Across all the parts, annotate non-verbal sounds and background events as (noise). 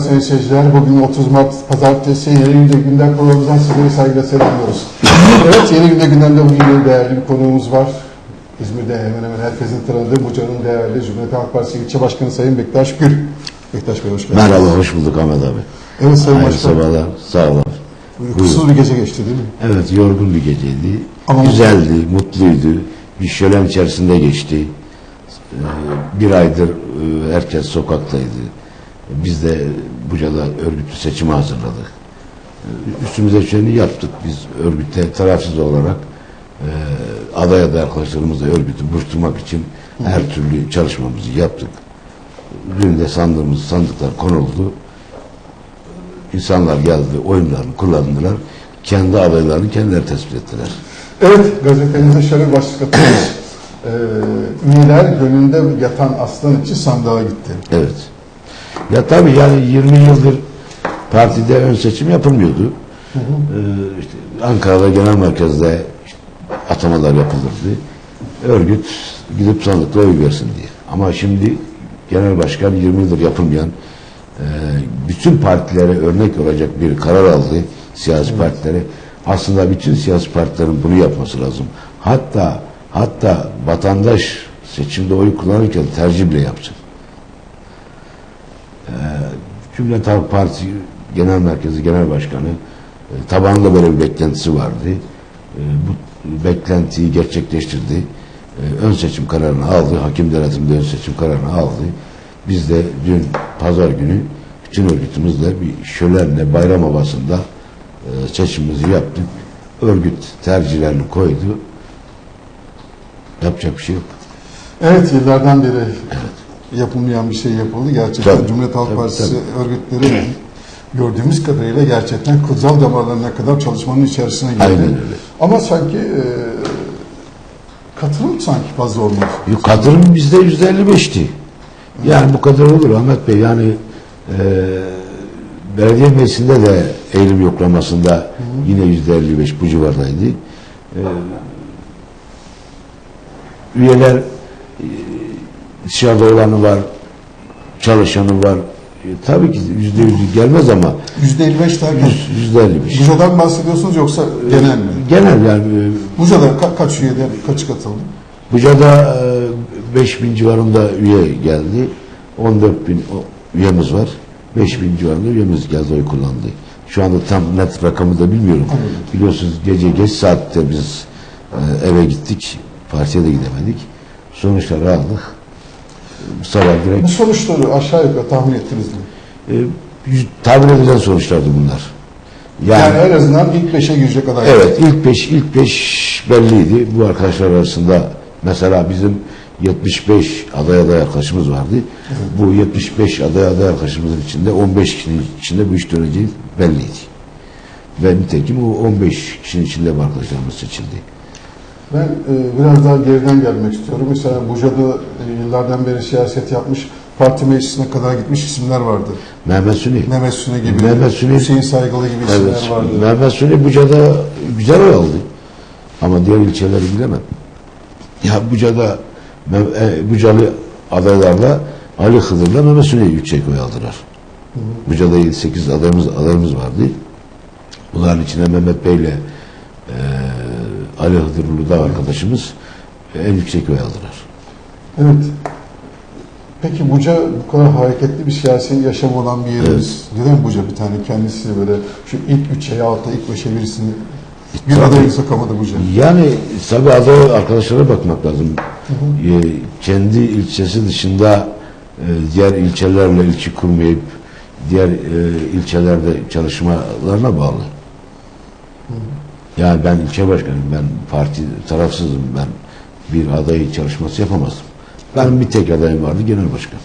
Sayın seyirciler. Bugün 30 Mart Pazartesi Yeni Günde Gündem programımızdan sizleri saygıyla selamlıyoruz. evet Yeni Günde Gündem'de bugün yine değerli bir konuğumuz var. İzmir'de hemen hemen herkesin tanıdığı Buca'nın değerli Cumhuriyet Halk Partisi İlçe Başkanı Sayın Bektaş Gül. Bektaş Bey hoş geldiniz. Merhaba, hoş bulduk Ahmet abi. Evet Sayın Hayırlı Başkan. sabahlar, sağ olun. Uykusuz bir gece geçti değil mi? Evet, yorgun bir geceydi. Ama- Güzeldi, mutluydu. Bir şölen içerisinde geçti. Ee, Bir aydır e, herkes sokaktaydı. Biz de Buca'da örgütlü seçimi hazırladık. Üstümüze düşeni yaptık. Biz örgütte tarafsız olarak e, aday aday arkadaşlarımızla örgütü buluşturmak için her türlü çalışmamızı yaptık. Dün de sandığımız sandıklar konuldu. İnsanlar geldi, oyunlarını kullandılar. Kendi adaylarını kendileri tespit ettiler. Evet gazetemize şöyle başlık atıyoruz. (clears throat) Ee, üyeler gönlünde yatan aslan için sandığa gitti. Evet. Ya tabii yani 20 yıldır partide ön seçim yapılmıyordu. Ee, işte Ankara'da genel merkezde işte atamalar yapılırdı. Örgüt gidip sandıkla oy versin diye. Ama şimdi genel başkan 20 yıldır yapılmayan e, bütün partilere örnek olacak bir karar aldı. Siyasi partilere. Aslında bütün siyasi partilerin bunu yapması lazım. Hatta hatta vatandaş seçimde oy kullanırken tercih bile yapsın. Cumhuriyet Halk Partisi Genel Merkezi Genel Başkanı e, tabanında böyle bir beklentisi vardı. E, bu beklentiyi gerçekleştirdi. E, ön seçim kararını aldı. Hakim denetimde ön seçim kararını aldı. Biz de dün pazar günü bütün örgütümüzle bir şölenle bayram havasında e, seçimimizi yaptık. Örgüt tercihlerini koydu. Yapacak bir şey yok. Evet yıllardan beri yapılmayan bir şey yapıldı. Gerçekten Tabii, Cumhuriyet Halk tabii, Partisi örgütleri gördüğümüz kadarıyla gerçekten kılcal damarlarına kadar çalışmanın içerisine girdi. Aynen öyle. Ama sanki e, katılım sanki fazla olmadı. Yok, Katılım bizde yüzde 55'ti. Yani bu kadar olur Ahmet Bey. Yani e, belediye meclisinde de eğilim yoklamasında yine yüzde 55 bu civardaydı. E, üyeler dışarıda olanı var, çalışanı var. E, tabii ki yüzde yüz gelmez ama Yüzde 55 derken yüz- yüzde 55. Buca'dan bahsediyorsunuz yoksa genel mi? Genel yani e, Buca'da ka- kaç üyede kaç katıldı? Buca'da e, 5 bin civarında üye geldi. 14 bin o- üyemiz var. 5 bin civarında üyemiz geldi oy kullandı. Şu anda tam net rakamı da bilmiyorum. Anladım. Biliyorsunuz gece geç saatte biz e, eve gittik. Partiye de gidemedik. Sonuçları aldık. Bu sabah Bu sonuçları aşağı yukarı tahmin ettiniz mi? e, tabir edilen sonuçlardı bunlar. Yani, en azından ilk beşe girecek aday. Evet ilk beş ilk beş belliydi. Bu arkadaşlar arasında mesela bizim 75 aday aday arkadaşımız vardı. Bu 75 aday aday arkadaşımızın içinde 15 kişinin içinde bu iş döneceği belliydi. Ve nitekim o 15 kişinin içinde bu arkadaşlarımız seçildi. Ben e, biraz daha geriden gelmek istiyorum. Mesela Buca'da e, yıllardan beri siyaset yapmış, parti meclisine kadar gitmiş isimler vardı. Mehmet Süni. Mehmet Süne gibi, Mehmet Süne- Hüseyin Saygılı gibi isimler Evet. vardı. Mehmet Süni Buca'da güzel oy aldı. Ama diğer ilçeleri bilemem. Ya Buca'da e, Bucalı adaylarla Ali Hıdır'la Mehmet Süne'yi yüksek oy aldılar. Buca'da 7-8 adayımız, adayımız vardı. Bunların içine Mehmet Bey'le e, Ali Hıdırlı da arkadaşımız en yüksek oy aldılar. Evet. Peki Buca bu kadar hareketli bir siyasi yaşam olan bir yerimiz. Neden Buca bir tane kendisi böyle şu ilk üçe yahut da ilk beşe birisini bir Tabii. adayı sokamadı Buca. Yani tabii aday arkadaşlara bakmak lazım. Ee, kendi ilçesi dışında e, diğer ilçelerle ilçe kurmayıp diğer e, ilçelerde çalışmalarına bağlı. Yani ben ilçe başkanıyım, ben parti tarafsızım, ben bir aday çalışması yapamazdım. Benim bir tek adayım vardı, genel başkan.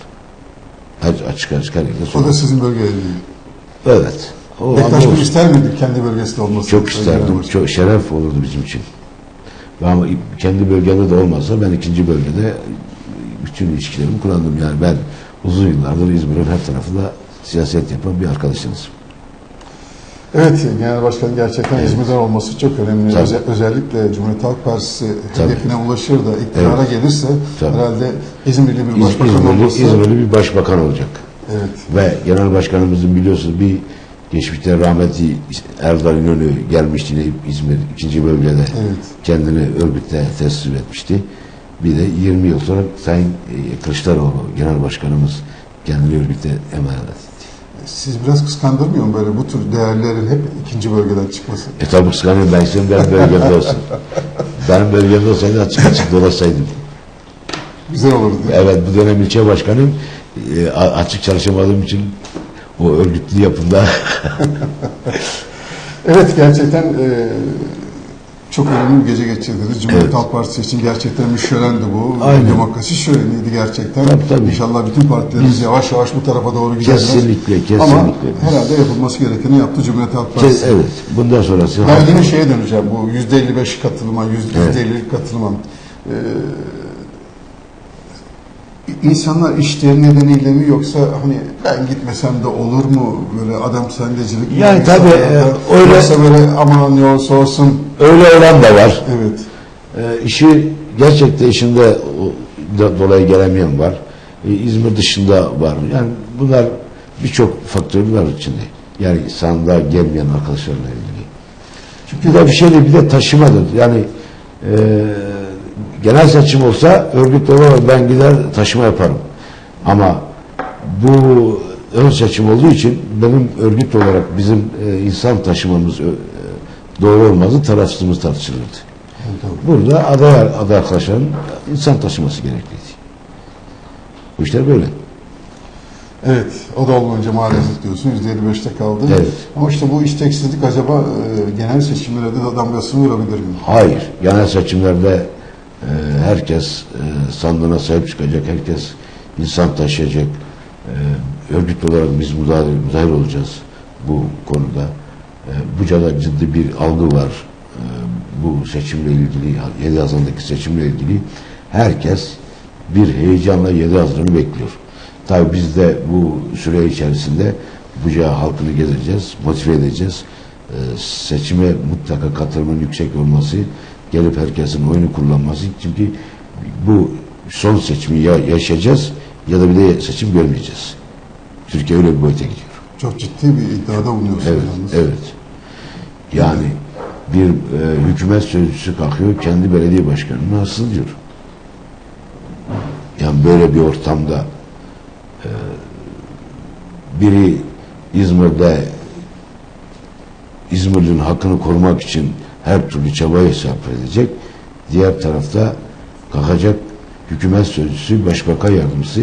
Aç- Açık açık her yerde O da sizin bölgede değil. Evet. O, Bektaş Bey ister miydi kendi bölgesinde olması? çok isterdim. Çok şeref olurdu bizim için. Ama kendi bölgemde de olmazsa ben ikinci bölgede bütün ilişkilerimi kullandım. Yani ben uzun yıllardır İzmir'in her tarafında siyaset yapan bir arkadaşınız. Evet, Genel Başkan gerçekten İzmir'den olması çok önemli. Tabii. Öze- özellikle Cumhuriyet Halk Partisi Tabii. hedefine ulaşır da iktidara Evet. gelirse Tabii. herhalde İzmirli bir başbakan İzmirli, olması İzmirli bir başbakan olacak. Evet. Ve genel başkanımızın biliyorsunuz bir geçmişte rahmetli Erdal İnönü gelmişti İzmir 2. bölgede Evet. kendini örgütte teslim etmişti. Bir de 20 yıl sonra Sayın e, Kılıçdaroğlu genel başkanımız kendini örgüte emanet etti. Siz biraz kıskandırmıyor mu böyle bu tür değerlerin hep ikinci bölgeden çıkması? E tabi kıskanıyorum ben istiyorum benim bölgemde olsun. benim bölgemde olsaydı açık açık dolaşsaydım. Güzel olurdu. Evet bu dönem ilçe başkanım e, açık çalışamadığım için o örgütlü yapımda (laughs) Evet gerçekten e, çok önemli bir gece geçirdiniz. Cumhuriyet Evet. Halk Partisi için gerçekten bir şölendi bu. Aynen. Demokrasi şöleniydi gerçekten. Tabii, tabii. İnşallah bütün partilerimiz yavaş yavaş bu tarafa doğru giderler. Kesinlikle, kesinlikle. Ama herhalde yapılması gerekeni yaptı Cumhuriyet Halk Partisi. evet bundan sonrası Ben yine şeye döneceğim. Bu yüzde 55 katılıma, yüzde Evet. 50 katılıma. Ee, insanlar işleri nedeniyle mi yoksa hani ben gitmesem de olur mu böyle adam sendecilik mi? Yani tabii, e, öyle- Yoksa böyle aman ne olsa olsun. Öyle olan da var. Evet. E, işi gerçekten işinde da dolayı gelemeyen var. E, İzmir dışında var. Yani bunlar birçok faktör var içinde. Yani sandığa gelmeyen arkadaşlarla ilgili. Çünkü bir de bir şey değil, bir de taşımadır. Yani e, genel seçim olsa örgüt olarak ben gider taşıma yaparım. Ama bu ön seçim olduğu için benim örgüt olarak bizim e, insan taşımamız doğru olmazdı, tarafsızlığımız tartışılırdı. Burada aday, aday arkadaşların insan taşıması gerekliydi. Bu işler böyle. Evet, o da olmayınca maalesef diyorsun %55'te kaldı. Evet. Ama işte bu isteksizlik acaba e, genel seçimlere de damgasını vurabilir mi? Hayır. Genel seçimlerde e, herkes e, sandığına sahip çıkacak, herkes insan taşıyacak. E, örgüt olarak biz müdahale, müdahale olacağız bu konuda. E, Buca'da ciddi bir algı var. E, bu seçimle ilgili, 7 Haziran'daki seçimle ilgili herkes bir heyecanla 7 Haziran'ı bekliyor. Tabii biz de bu süre içerisinde Buca halkını gezeceğiz, motive edeceğiz. Ee, seçime mutlaka katılımın yüksek olması, gelip herkesin oyunu kullanması. Çünkü bu son seçimi ya yaşayacağız ya da bir de seçim görmeyeceğiz. Türkiye öyle bir boyuta gidiyor. Çok ciddi bir iddiada bulunuyorsun Evet, yalnız. evet. Yani bir e, hükümet sözcüsü kalkıyor, kendi belediye başkanına asıl diyor. Yani böyle bir ortamda e, biri İzmir'de İzmir'in hakkını korumak için her türlü çabayı sarf edecek. Diğer tarafta kalkacak hükümet sözcüsü, başbakan yardımcısı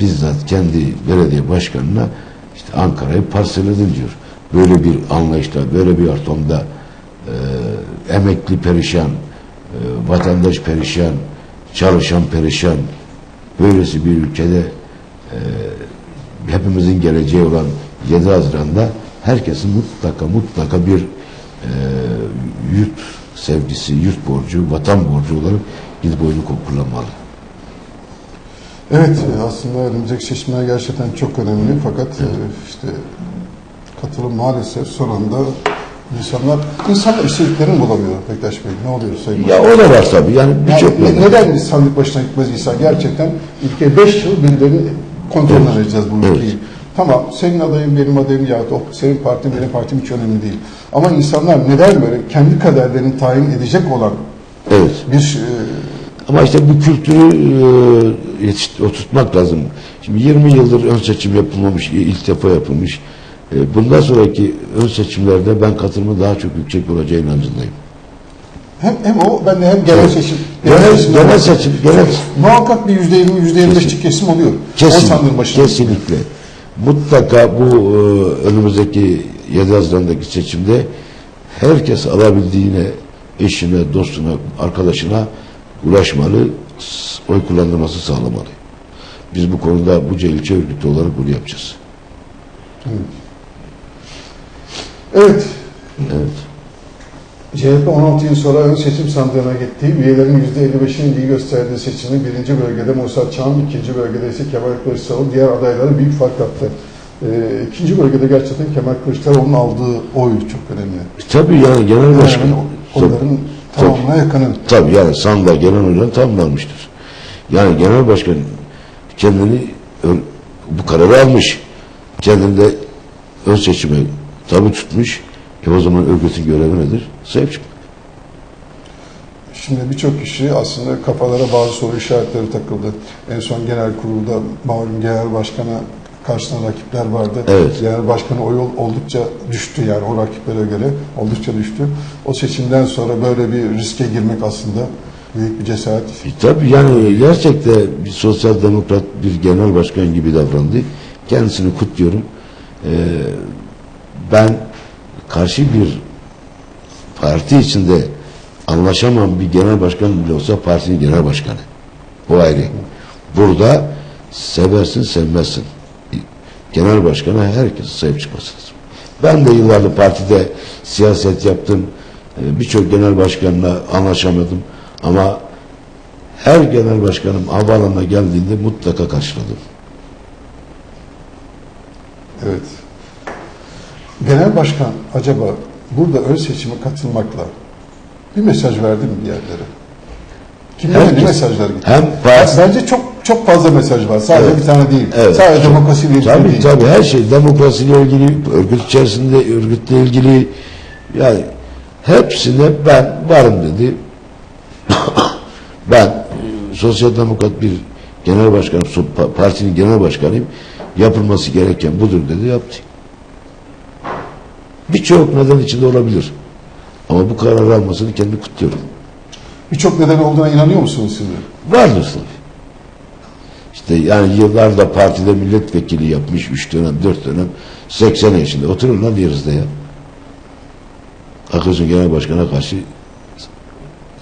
bizzat kendi belediye başkanına işte Ankara'yı parselledim diyor. Böyle bir anlayışla, böyle bir ortamda e, emekli perişan, e, vatandaş perişan, çalışan perişan, böylesi bir ülkede e, hepimizin geleceği olan 7 Haziran'da herkesin mutlaka mutlaka bir e, yurt sevgisi, yurt borcu, vatan borcu olarak gidip oyunu kullanmalı. Evet, aslında önümüzdeki seçimler gerçekten çok önemli fakat e, işte katılım maalesef son anda insanlar insanlar istediklerini bulamıyor Bektaş Bey. Ne oluyor Sayın Ya o da var tabii. Yani birçok Yani ne- neden. biz sandık başına gitmez insan? Gerçekten ülke 5 yıl birilerinin kontrolüne Evet. vereceğiz bu Evet. ülkeyi. Tamam senin adayın benim adayım ya da senin partin benim partim hiç önemli değil. Ama insanlar neden böyle kendi kaderlerini tayin edecek olan Evet. bir e, Ama işte bu kültürü e, yetiş, oturtmak lazım. Şimdi 20 yıldır ön seçim yapılmamış, ilk defa yapılmış. E, bundan sonraki ön seçimlerde ben katılımın daha çok yüksek olacağı inancındayım. hem, hem o ben de hem genel Evet. seçim Genel- seçimler- genel seçim, genel- muhakkak bir yüzde yirmi yüzde yirmi beşlik kesim oluyor. Kesin, kesinlikle. Mutlaka bu e, önümüzdeki 7 Haziran'daki seçimde herkes alabildiğine eşine, dostuna, arkadaşına ulaşmalı, oy kullandırması sağlamalı. Biz bu konuda Buca ilçe örgütü olarak bunu yapacağız. Evet. Evet. CHP 16 yıl sonra ön seçim sandığına gitti. Üyelerin %55'inin ilgi gösterdiği seçimi birinci bölgede Musa Çam, ikinci bölgede ise Kemal Kılıçdaroğlu diğer adaylara büyük fark attı. Ee, ikinci bölgede gerçekten Kemal Kılıçdaroğlu'nun aldığı oy çok önemli. Tabii yani genel başkan. Yani onların tamamına yakını. Tabii yani sandığa gelen oylar tamamlanmıştır. Yani genel başkan kendini bu kararı almış. Kendinde ön seçime tabi tutmuş. E o zaman örgütün görevi nedir? Sahip çıkmak. Şimdi birçok kişi aslında kafalara bazı soru işaretleri takıldı. En son genel kurulda malum genel başkana karşısında rakipler vardı. Evet. Genel başkanı oy ol- oldukça düştü yani o rakiplere göre oldukça düştü. O seçimden sonra böyle bir riske girmek aslında büyük bir cesaret. E tabii yani gerçekten bir sosyal demokrat bir genel başkan gibi davrandı. Kendisini kutluyorum. Ee, ben karşı bir parti içinde anlaşamam bir genel başkan bile olsa partinin genel başkanı. O ayrı. Burada seversin sevmezsin. Genel başkana herkes sahip çıkması lazım. Ben de yıllardır partide siyaset yaptım. Ee, Birçok genel başkanla anlaşamadım. Ama her genel başkanım havaalanına geldiğinde mutlaka karşıladım. Evet. Genel başkan acaba burada ön seçime katılmakla bir mesaj verdi mi bir yerlere? Kimlere ne mesajlar gitti? Hem parti, Bence çok çok fazla mesaj var. Sadece Evet. bir tane değil. Evet. Sadece demokrasiyle ilgili tabii değil. tabii her şey demokrasiyle ilgili, örgüt içerisinde örgütle ilgili yani hepsine ben varım dedi. ben sosyal demokrat bir genel başkanım, partinin genel başkanıyım. Yapılması gereken budur dedi, yaptı. Birçok neden içinde olabilir. Ama bu kararı almasını kendi kutluyorum. Birçok neden olduğuna inanıyor musunuz siz? de? Vardır tabii. İşte yani yıllarda partide milletvekili yapmış, üç dönem, dört dönem, 80 yaşında. Oturun lan yerizde ya. Akılsın Genel Başkan'a karşı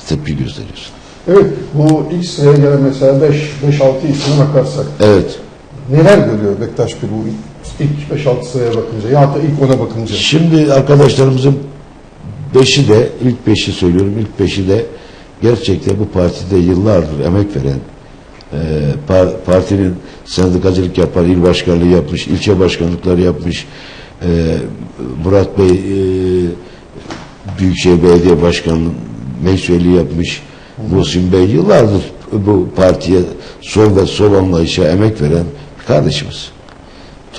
tepki gösteriyorsun. Evet, bu ilk sıraya gelen mesela 5-6 ismine bakarsak Evet. neler görüyor Bektaş Gül bu ilk 5-6 sıraya bakınca ya da ilk ona bakınca? Şimdi arkadaşlarımızın beşi de, ilk beşi söylüyorum, ilk beşi de gerçekten bu partide yıllardır emek veren, e, par- partinin sendikacılık yapan, il başkanlığı yapmış, ilçe başkanlıkları yapmış, e, Murat Bey e, Büyükşehir Belediye Başkanlığı meclis üyeliği yapmış, Muhsin Bey yıllardır bu partiye sol ve sol anlayışa emek veren kardeşimiz.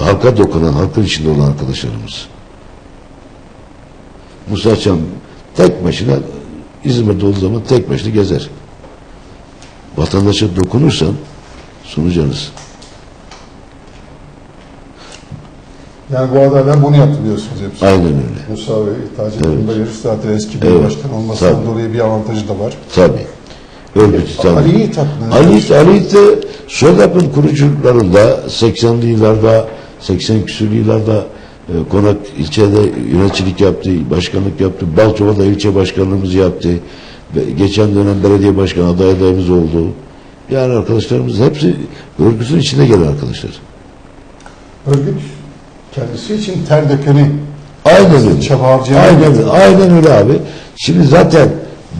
Halka dokunan, halkın içinde olan arkadaşlarımız. Musa Çam tek başına İzmir'de olduğu zaman tek başına gezer. Vatandaşa dokunursan sonucu alırsın. Yani bu adaylar bunu yaptı diyorsunuz hepsi. Aynen öyle. Musa Bey, Taceddin Evet. Bayır zaten eski bir Evet. başkan olmasından Tabii. dolayı bir avantajı da var. Tabii. Örgütü tabii. Ali Yiğit. Ali, Ali de SODAP'ın kurucularında 80'li yıllarda 80 küsürlü yıllarda e, Konak ilçede yöneticilik yaptı, başkanlık yaptı. Balçova'da ilçe başkanlığımızı yaptı. Ve geçen dönem belediye başkanı aday adayımız oldu. Yani arkadaşlarımız hepsi örgütün içinde gelen arkadaşlar. Örgüt kendisi için ter dökeni Aynen öyle. çaba harcayan Aynen, öyle. aynen öyle abi. Şimdi zaten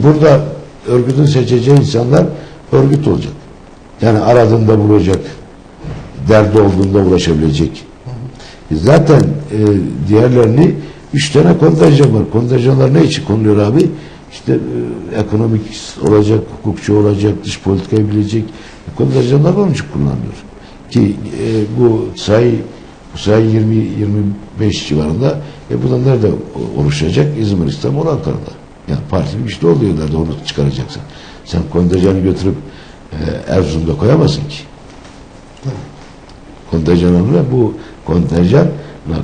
burada örgütün seçeceği insanlar örgüt olacak. Yani aradığında bulacak. Derdi olduğunda ulaşabilecek. Zaten e, diğerlerini üç tane kontenjan var. Kontenjanlar ne için konuluyor abi? İşte e, ekonomik olacak, hukukçu olacak, dış politikayı bilecek. Kontenjanlar onun için kullanılıyor. Ki e, bu sayı bu sayı 20-25 civarında e bu da nerede oluşacak? İzmir, İstanbul, Ankara'da. Yani partinin güçlü olduğu yerlerde onu çıkaracaksın. Sen kontenjanı götürüp e, Erzurum'da koyamazsın ki. Kontenjanlarla bu kontenjan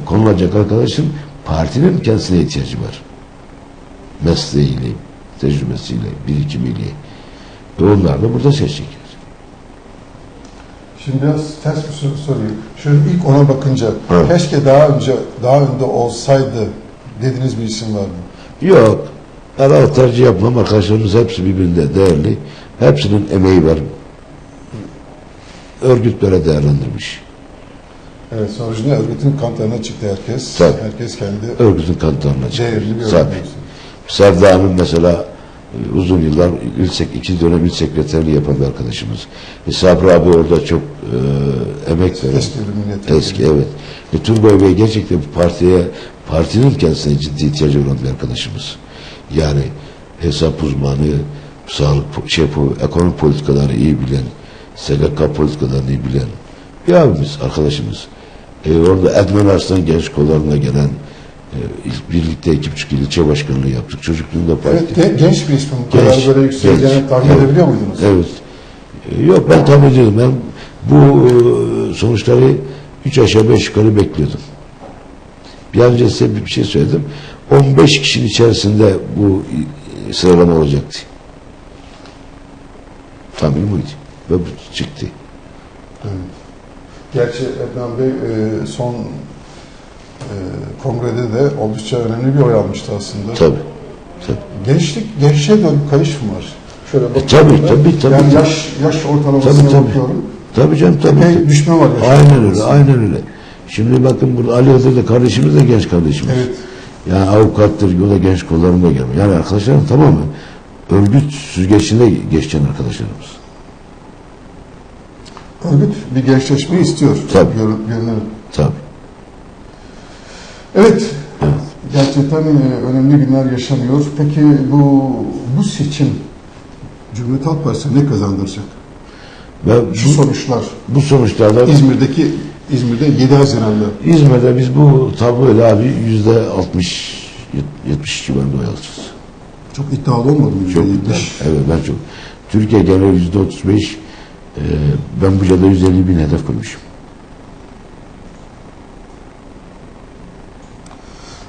konulacak arkadaşın partinin kendisine ihtiyacı var. Mesleğiyle, tecrübesiyle, birikimiyle. Ve onlar da burada seçecekler. Şimdi biraz ters bir soru sorayım. Şöyle ilk ona bakınca Evet. keşke daha önce daha önde olsaydı dediğiniz bir isim var mı? Yok. Ben o tercih yapmam. Arkadaşlarımız hepsi birbirinde değerli. Hepsinin emeği var. Örgüt böyle değerlendirmiş. Evet sonucunda örgütün kantarına çıktı herkes. Tabii. Herkes kendi Örgütün kanıtlarına çıkıyor. değerli bir örgüt. Sevda Hanım mesela e, uzun yıllar il sek, iki dönem il sekreterliği yapan bir arkadaşımız. E, Sabri abi orada çok e, emek veren. Eski milletvekili. Eski evet. E, Turgay Bey gerçekten bu partiye partinin kendisine ciddi ihtiyacı olan bir arkadaşımız. Yani hesap uzmanı, sağlık şey, ekonomi politikaları iyi bilen, SGK politikalarını iyi bilen bir abimiz, arkadaşımız. E, orada Edmen Arslan Genç Kolları'na gelen e, birlikte iki buçuk ilçe başkanlığı yaptık. Çocukluğunda parti. Evet, gen- genç bir ismin bu Genç, kadar böyle yükseleceğini tahmin Evet. edebiliyor muydunuz? Evet. E, Yok ben tabii ediyordum. Ben bu e, sonuçları üç aşağı beş yukarı bekliyordum. Bir an önce size bir şey söyledim. 15 kişinin içerisinde bu e, sıralama olacaktı. Tahminim buydu. Ve bu çıktı. Gerçi Ednan Bey e, son e, kongrede de oldukça önemli bir oy almıştı aslında. Tabii. tabii. Gençlik, gençliğe bir kayış mı var? Şöyle bakıyorum. tabii, da, tabii, tabii, Yani yaş, yaş ortalamasına Tabii, tabii. bakıyorum. Tabii canım tabii. Epey tabii. düşme var Aynen öyle, aynen öyle. Şimdi bakın burada Ali Hazır da kardeşimiz de genç kardeşimiz. Evet. Yani avukattır, o da genç kollarında gelmiyor. Yani arkadaşlarım tamamen örgüt süzgeçinde geçen arkadaşlarımız. Örgüt bir gençleşmeyi istiyor. Tabii. Gör- görünür. Tabii. Evet. Gerçekten e, önemli günler yaşanıyor. Peki bu bu seçim Cumhuriyet Halk Partisi'ne ne kazandıracak? Ve Şu bu, sonuçlar bu sonuçlarda İzmir'deki İzmir'de 7 Haziran'da İzmir'de biz bu tabloyla abi yüzde 60 70 civarında oy alacağız. çok iddialı olmadı mı? Çok %70? güzel. Evet ben çok. Türkiye genel yüzde 35 e, ben Buca'da 150 bin hedef koymuşum.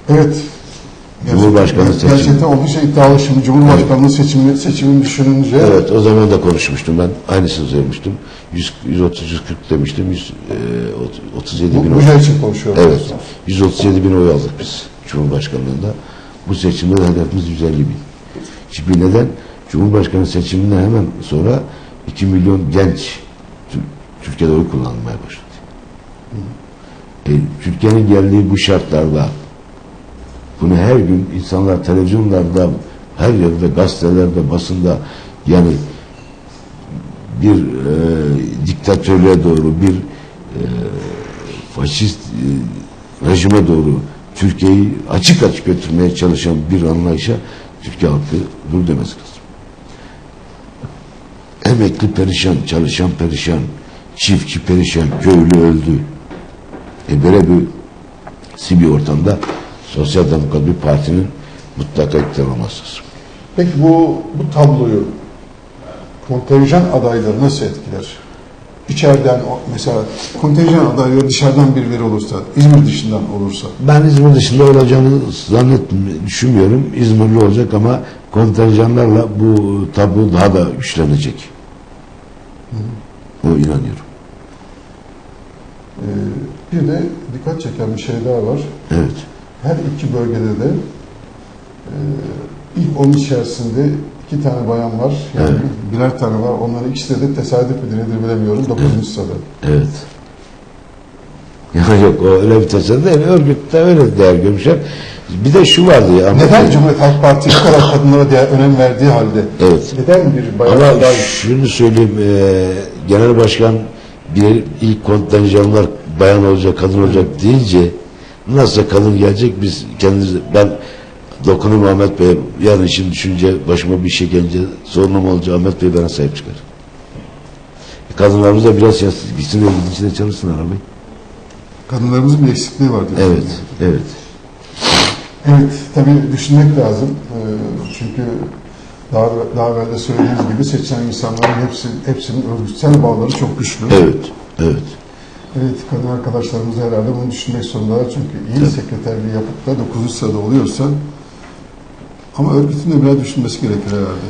Evet. Cumhurbaşkanı seçimi. Gerçekten oldukça iddialı şimdi Cumhurbaşkanlığı seçimi, seçimini düşününce Evet o zaman da konuşmuştum ben. Aynısını söylemiştim. 100, 130 140 demiştim. 100, e, 37 bin bu, oy. bu için konuşuyoruz. Evet. 137 bin oy aldık biz Cumhurbaşkanlığında. Bu seçimde de hedefimiz 150 bin. Çünkü neden? Cumhurbaşkanı seçiminden hemen sonra 2 milyon genç Tür- Türkiye'de oy kullanmaya başladı. E, Türkiye'nin geldiği bu şartlarda bunu her gün insanlar televizyonlarda her yerde gazetelerde basında yani bir e, diktatörlüğe doğru bir e, faşist e, rejime doğru Türkiye'yi açık açık götürmeye çalışan bir anlayışa Türkiye halkı dur demez lazım. Emekli perişan, çalışan perişan, çiftçi perişan, köylü öldü. E böyle bir si bir ortamda sosyal demokrat bir partinin mutlaka iktidar olması lazım. Peki bu, bu tabloyu kontenjan adayları nasıl etkiler? İçeriden mesela kontenjan adayları dışarıdan birileri olursa, İzmir dışından olursa Ben İzmir dışında olacağını zannetmiyorum, düşünmüyorum. İzmirli olacak ama kontenjanlarla bu tablo daha da güçlenecek. O inanıyorum. Ee, bir de dikkat çeken bir şey daha var. Evet. Her iki bölgede de e, ilk onun içerisinde iki tane bayan var. Yani Evet. birer tane var. Onların ikisi de tesadüf midir nedir bilemiyorum. Dokuzuncu sırada. Evet. Ya yok o öyle bir tesadüf değil. Örgütte öyle değer görmüşler. Bir de şu vardı ya. Neden. Cumhuriyet Halk Partisi bu kadar kadınlara değer, önem verdiği halde Evet. neden bir bayan Ama aday şunu söyleyeyim, e, genel başkan bir ilk kontenjanlar bayan olacak, kadın olacak deyince nasıl kadın gelecek biz kendimiz ben dokunurum Ahmet Bey yarın için düşünce başıma bir şey gelince sorunum olacak Ahmet Bey bana sahip çıkar. Kadınlarımız da biraz yas- gitsin de gidince de çalışsın abi. Kadınlarımızın bir eksikliği var diyorsun. Evet, evet. Evet, tabii düşünmek lazım. Ee, çünkü daha, daha evvel de söylediğiniz gibi seçilen insanların hepsi, hepsinin örgütsel bağları çok güçlü. Evet, evet. Evet, kadın arkadaşlarımız herhalde bunu düşünmek zorundalar. Çünkü iyi sekreterliği yapıp da 9. sırada oluyorsa ama örgütün de biraz düşünmesi gerekir herhalde.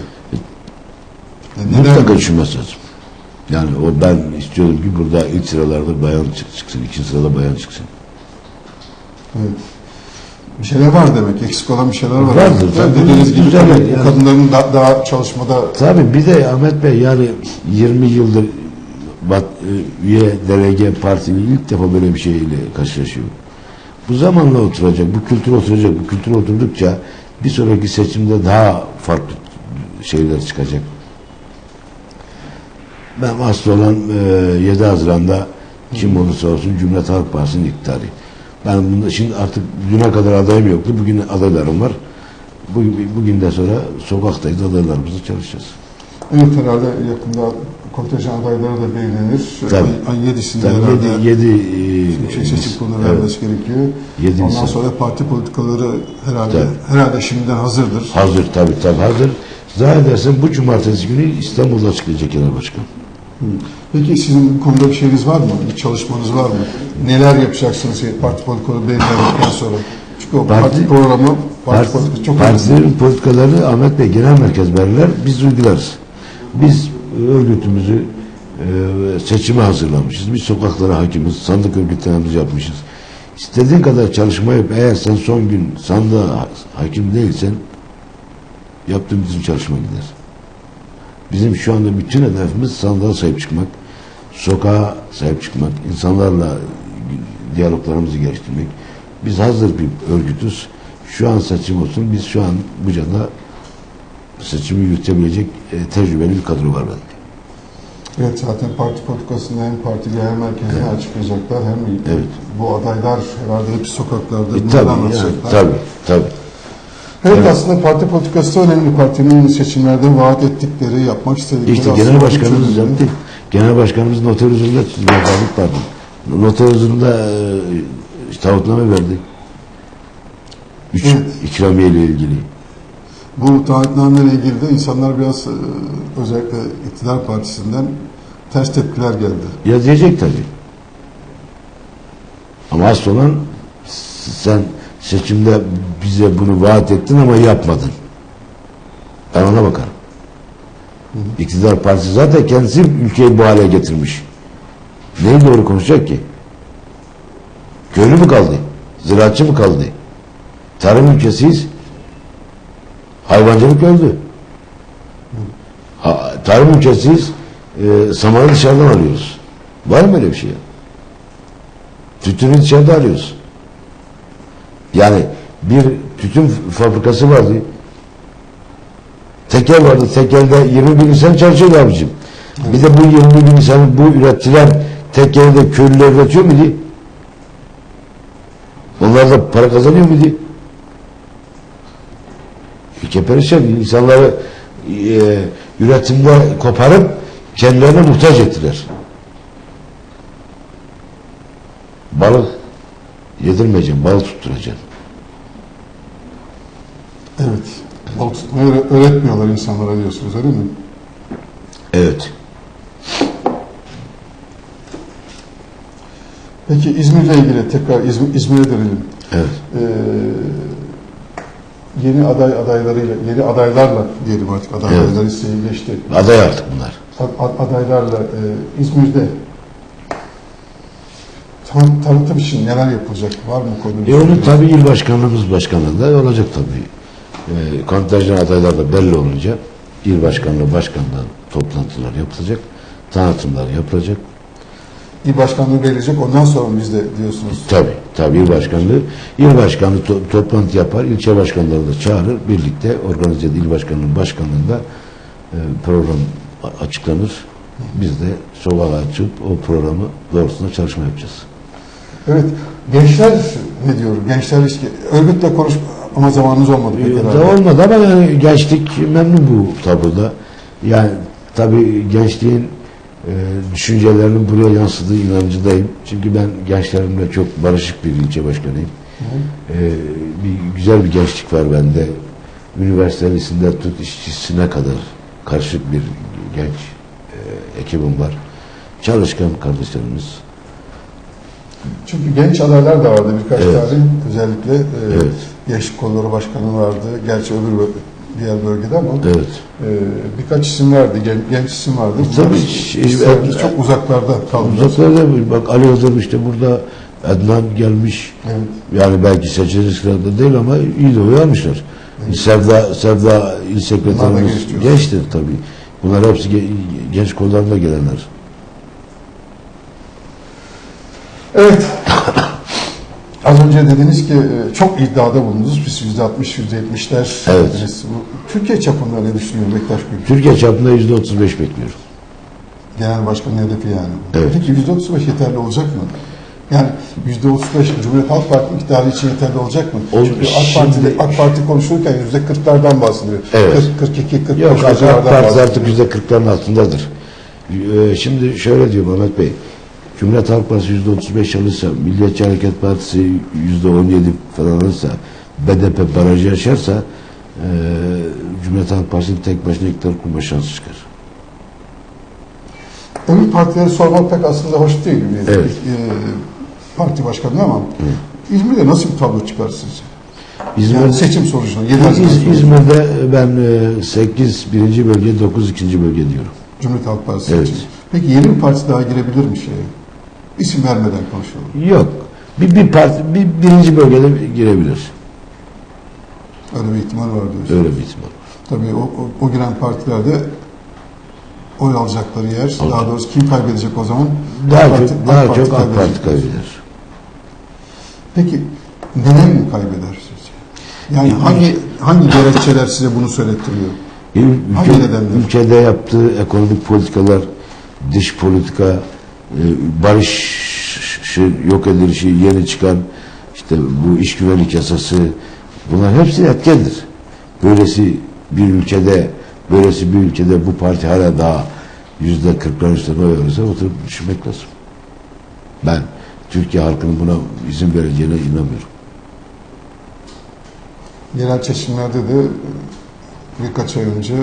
Yani Mutlaka düşünmesi lazım. Yani o ben istiyorum ki burada ilk sıralarda bayan çık- çıksın, ikinci sırada bayan çıksın. Evet. Bir şeyler var demek. Eksik olan bir şeyler var. Vardır, tabii. Dediğiniz gibi tabii yani. kadınların da, daha çalışmada Tabii bir de Ahmet Bey yani 20 yıldır bat, e, üye delege partinin ilk defa böyle bir şeyle karşılaşıyor. Bu zamanla oturacak, bu kültür oturacak, bu kültür oturdukça bir sonraki seçimde daha farklı şeyler çıkacak. Ben asıl olan e, 7 Haziran'da kim olursa olsun Cumhuriyet Halk Partisi'nin iktidarı. Ben bunda şimdi artık düne kadar adayım yoktu. Bugün adaylarım var. Bugün, bugünden sonra sokaktayız adaylarımızla çalışacağız. Evet herhalde yakında kontenjan adayları da belirlenir. Tabii. Ay, 7'sinde Tabii herhalde yedi, yedi, şey, e, seçim konuları evet, vermesi gerekiyor. Yedi Ondan sonra parti politikaları herhalde Tabii. herhalde şimdiden hazırdır. Hazır tabii tabii hazır. Zannedersem bu cumartesi günü İstanbul'da çıkacak genel başkan. Peki sizin bu konuda bir şeyiniz var mı? Bir çalışmanız var mı? Neler yapacaksınız şey, parti politikaları belirlendikten sonra? Çünkü o parti, Parti- programı, parti Parti, çok önemli. partilerin politikalarını Ahmet Bey genel merkez belirler, biz uygularız. Biz e, örgütümüzü e, seçime hazırlamışız. Biz sokaklara hakimiz, sandık örgütlerimizi yapmışız. İstediğin kadar çalışma yap. Eğer sen son gün sandığa hakim değilsen yaptığın bizim çalışma gider. Bizim şu anda bütün hedefimiz sandığa sahip çıkmak, sokağa sahip çıkmak, insanlarla diyaloglarımızı geliştirmek. Biz hazır bir örgütüz. Şu an seçim olsun. Biz şu an Buca'da seçimi yürütebilecek e, tecrübeli bir kadro var bende. Evet zaten parti politikasında hem parti genel merkezine açıklayacaklar hem Evet. bu adaylar herhalde hepsi sokaklarda E, tabii, yani, tabii, tabii. Evet, Evet. aslında parti politikası önemli. Partinin seçimlerde vaat ettikleri, yapmak istedikleri İşte genel başkanımız yaptı. Genel başkanımız noter huzurunda yazarlık pardon. Noter huzurunda e, taahhütname verdi. Üç Evet. ikramiye ile ilgili. Bu taahhütnameyle ilgili de insanlar biraz e, özellikle iktidar partisinden ters tepkiler geldi. Ya diyecek tabii. Ama asıl olan sen seçimde bize bunu vaat ettin ama yapmadın. Ben ona bakarım. İktidar partisi zaten kendisi ülkeyi bu hale getirmiş. Neyi doğru konuşacak ki? Köylü mü kaldı? Ziraatçı mı kaldı? Tarım ülkesiyiz. Hayvancılık öldü. Ha, tarım ülkesiyiz. E, samanı dışarıdan alıyoruz. Var mı öyle bir şey? Tütünü dışarıda alıyoruz. Yani bir tütün fabrikası vardı. Tekel vardı. Tekelde 20 bin insan çalışıyordu abicim. Bir de bu 20 bin insanın bu üretilen tekelde köylüler üretiyor muydu? Onlar da para kazanıyor muydu? Ülke perişan. İnsanları e, üretimde koparıp kendilerine muhtaç ettiler. Balık yedirmeyeceğim, balık tutturacaksın. Evet. Balık tutmayı öğre- öğretmiyorlar insanlara diyorsunuz öyle mi? Evet. Peki İzmir'le ilgili tekrar İzmir, İzmir'e dönelim. Evet. Ee, yeni aday adaylarıyla, yeni adaylarla diyelim artık aday Evet. adayları listeyi geçti. Aday artık bunlar. A- adaylarla e, İzmir'de tan- tanıtım için neler yapılacak? Var mı konu? E onu tabii il başkanlığımız başkanlığında olacak tabii. E, kontenjan adaylar da belli olunca il başkanlığı başkanından toplantılar yapılacak. Tanıtımlar yapılacak. İl başkanlığı belirleyecek ondan sonra biz de diyorsunuz? Tabii, tabii il başkanlığı. Il başkanlığı to- toplantı yapar, ilçe başkanları da çağırır. Birlikte organize edilir. il başkanlığının başkanlığında e, program açıklanır. Biz de sokağa açıp o programı doğrultusunda çalışma yapacağız. Evet. Gençler ne diyor? Gençler işte örgütle konuş ama zamanınız olmadı pek Da herhalde. olmadı ama yani gençlik memnun bu tabloda. Yani tabii gençliğin e, düşüncelerinin buraya yansıdığı inancındayım. Çünkü ben gençlerimle çok barışık bir ilçe başkanıyım. E, bir güzel bir gençlik var bende. Üniversitelisinden tut işçisine kadar karışık bir genç e, ekibim var. Çalışkan kardeşlerimiz. Çünkü genç adaylar da vardı birkaç Evet. tane. Özellikle e, Evet. Gençlik Kolları Başkanı vardı. Gerçi öbür diğer bölgede ama Evet. e, birkaç isim vardı. Gen- genç isim vardı. E, tabii, şey, ben- çok uzaklarda kaldılar. Uzaklarda bir- bak Ali Yıldırım işte burada Adnan gelmiş. Evet. Yani belki seçilecek sırada değil ama iyi de oy almışlar. Sevda, Sevda il sekreterimiz gençtir tabii. Bunlar hepsi ge- genç kollarında gelenler. Evet. Az önce dediniz ki e, çok iddiada bulundunuz. Biz yüzde altmış, yüzde yetmişler Evet. dediniz. Türkiye çapında ne düşünüyor Bektaş Gül? Türkiye çapında yüzde otuz beş bekliyorum. Genel başkanın hedefi yani. Evet. Peki yüzde otuz beş yeterli olacak mı? Yani yüzde 35 Cumhuriyet Halk Parti iktidarı için yeterli olacak mı? O- Çünkü AK Parti, şimdi- AK Parti konuşurken yüzde 40'lardan bahsediyor. Evet. 40, 42, 45 Yok AK Parti artık yüzde kırkların altındadır. Ee, Şimdi şöyle diyor Mehmet Bey. Cumhuriyet Halk Partisi yüzde otuz beş alırsa, Milliyetçi Hareket Partisi yüzde on yedi falan alırsa, BDP barajı aşarsa e, Cumhuriyet Halk Partisi'nin tek başına iktidar kurma şansı çıkar. Öbür partileri sormak pek aslında hoş değil bir Evet. e, parti başkanı ama İzmir'de nasıl bir tablo çıkar sizce? İzmir, Yani seçim sonucunda 7 İz- İzmir'de ben e, 8 birinci bölge, 9 ikinci bölge diyorum. Cumhuriyet Halk Partisi Evet. için. Peki yeni bir parti daha girebilir mi şeye? İsim vermeden konuşalım. Yok. Bir, bir parti, bir birinci bölgede girebilir. Öyle bir ihtimal var diyorsun. Öyle bir ihtimal. Tabii o, o, o giren partilerde oy alacakları yer, Alacak. daha doğrusu kim kaybedecek o zaman? Daha AK çok, Parti- daha AK Parti çok AK Parti kaybedecek. kaybeder. Peki neden mi kaybeder sizce? Yani hangi (laughs) hangi gerekçeler size bunu söylettiriyor? Hangi Ülke, nedenler? ülkede yaptığı ekonomik politikalar, dış politika, e, barışı yok edilişi, yeni çıkan işte bu iş güvenlik yasası bunlar hepsi etkendir. Böylesi bir ülkede böylesi bir ülkede bu parti hala daha yüzde kırklar üstüne oy alırsa oturup düşünmek lazım. Ben Türkiye halkının buna izin vereceğine inanmıyorum. Yerel seçimlerde de birkaç ay önce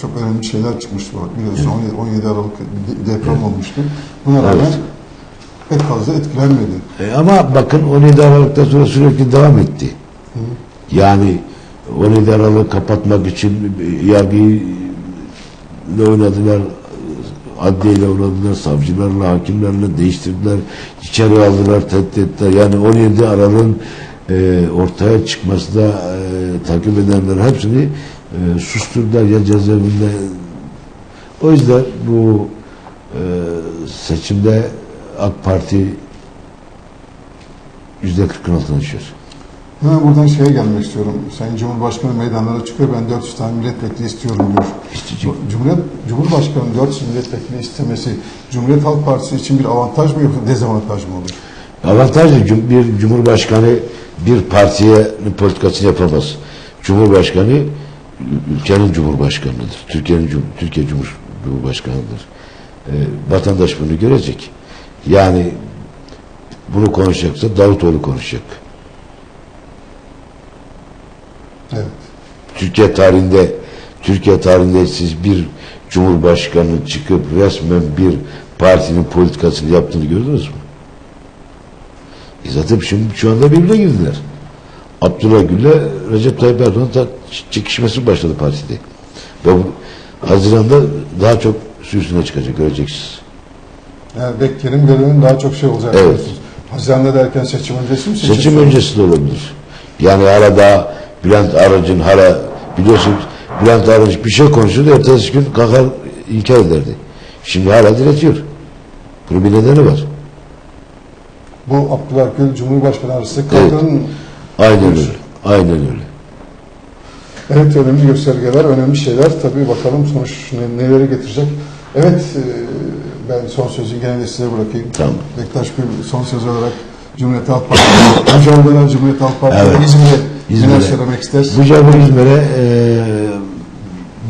çok önemli şeyler çıkmıştı. Biliyorsunuz 17 17 Aralık de- deprem olmuştu. Buna rağmen Evet. pek fazla etkilenmedi. E, ama bakın 17 Aralık'tan sonra sürekli devam etti. Yani 17 Aralık'ı kapatmak için yargıyla oynadılar, adliyeyle oynadılar, savcılarla, hakimlerle değiştirdiler, içeri aldılar, tehdit ettiler. Yani 17 Aralık'ın e, ortaya çıkması da e, takip edenler hepsini e, susturdular ya cezaevinde. O yüzden bu e, seçimde AK Parti yüzde kırkın altına düşüyor. Hemen buradan şeye gelmek istiyorum. Sayın Cumhurbaşkanı meydanlara çıkıyor. Ben 400 tane milletvekili istiyorum diyor. Cumhuriyet, Cumhurbaşkanı 400 milletvekili istemesi Cumhuriyet Halk Partisi için bir avantaj mı yoksa dezavantaj mı olur? Avantajlı cum- bir cumhurbaşkanı bir partiye politikasını yapamaz. Cumhurbaşkanı ülkenin cumhurbaşkanıdır. Türkiye'nin cum- Türkiye Cumhur Cumhurbaşkanıdır. Ee, vatandaş bunu görecek. Yani bunu konuşacaksa Davutoğlu konuşacak. Evet. Türkiye tarihinde Türkiye tarihinde siz bir cumhurbaşkanı çıkıp resmen bir partinin politikasını yaptığını gördünüz mü? E zaten şimdi şu anda birbirine girdiler. Abdullah Gül'le Recep Tayyip Erdoğan da çekişmesi başladı partide. Ve bu Haziran'da daha çok su üstüne çıkacak göreceksiniz. Yani Bekir'in bölümün daha çok şey olacak. Evet. diyorsunuz. Haziran'da derken seçim öncesi mi? Seçim sonrası? öncesi de olabilir. Yani hala daha Bülent Arıcı'nın hala biliyorsunuz Bülent Arıcı bir şey konuşuyordu ertesi gün kalkar inkar ederdi. Şimdi hala diretiyor. Bunun bir nedeni var. Bu Abdullah Gül Cumhurbaşkanı arası Evet. Aynen öyle. Aynen öyle. Evet önemli göstergeler, önemli şeyler. Tabii bakalım sonuç ne- neleri getirecek. Evet e, ben son sözü genelde size bırakayım. Tamam. Bektaş Gül son söz olarak Cumhuriyet Halk Partisi, (laughs) Hocam dönem Cumhuriyet Halk Partisi Evet. İzmir'e neler İzmir'e. söylemek istersin? Cabir İzmir'e e,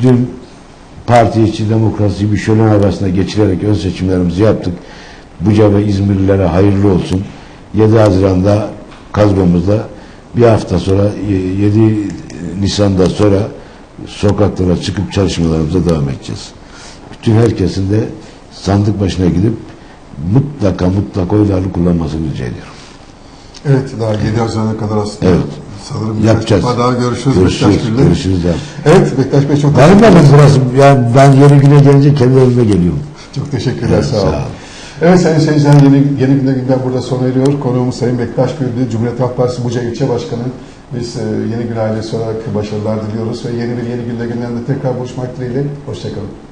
dün parti içi demokrasi bir şölen havasına geçirerek ön seçimlerimizi yaptık. Bu Cabir İzmirlilere hayırlı olsun. 7 Haziran'da kadromuzda bir hafta sonra e, 7 Nisan'da sonra sokaklara çıkıp çalışmalarımıza devam edeceğiz. Bütün herkesin de sandık başına gidip mutlaka mutlaka oylarını kullanmasını rica ediyorum. Evet daha 7 Haziran'a kadar aslında Evet. sanırım Yapacağız. daha görüşürüz, Görüşürüz. Bektaş. Görüşürüz. ya. Evet Bektaş Bey çok teşekkür evim burası. Yani ben yeni güne gelince kendi evime geliyorum. Çok teşekkürler, Evet, sağ olun. sağ olun. Evet sayın seyirciler yeni, yeni günde günden burada sona eriyor. Konuğumuz Sayın Bektaş Gürlü, Cumhuriyet Halk Partisi Buca İlçe Başkanı. Biz e, Yeni Gün ailesi olarak başarılar diliyoruz ve yeni bir Yeni Günde gündemde tekrar buluşmak dileğiyle. Hoşçakalın.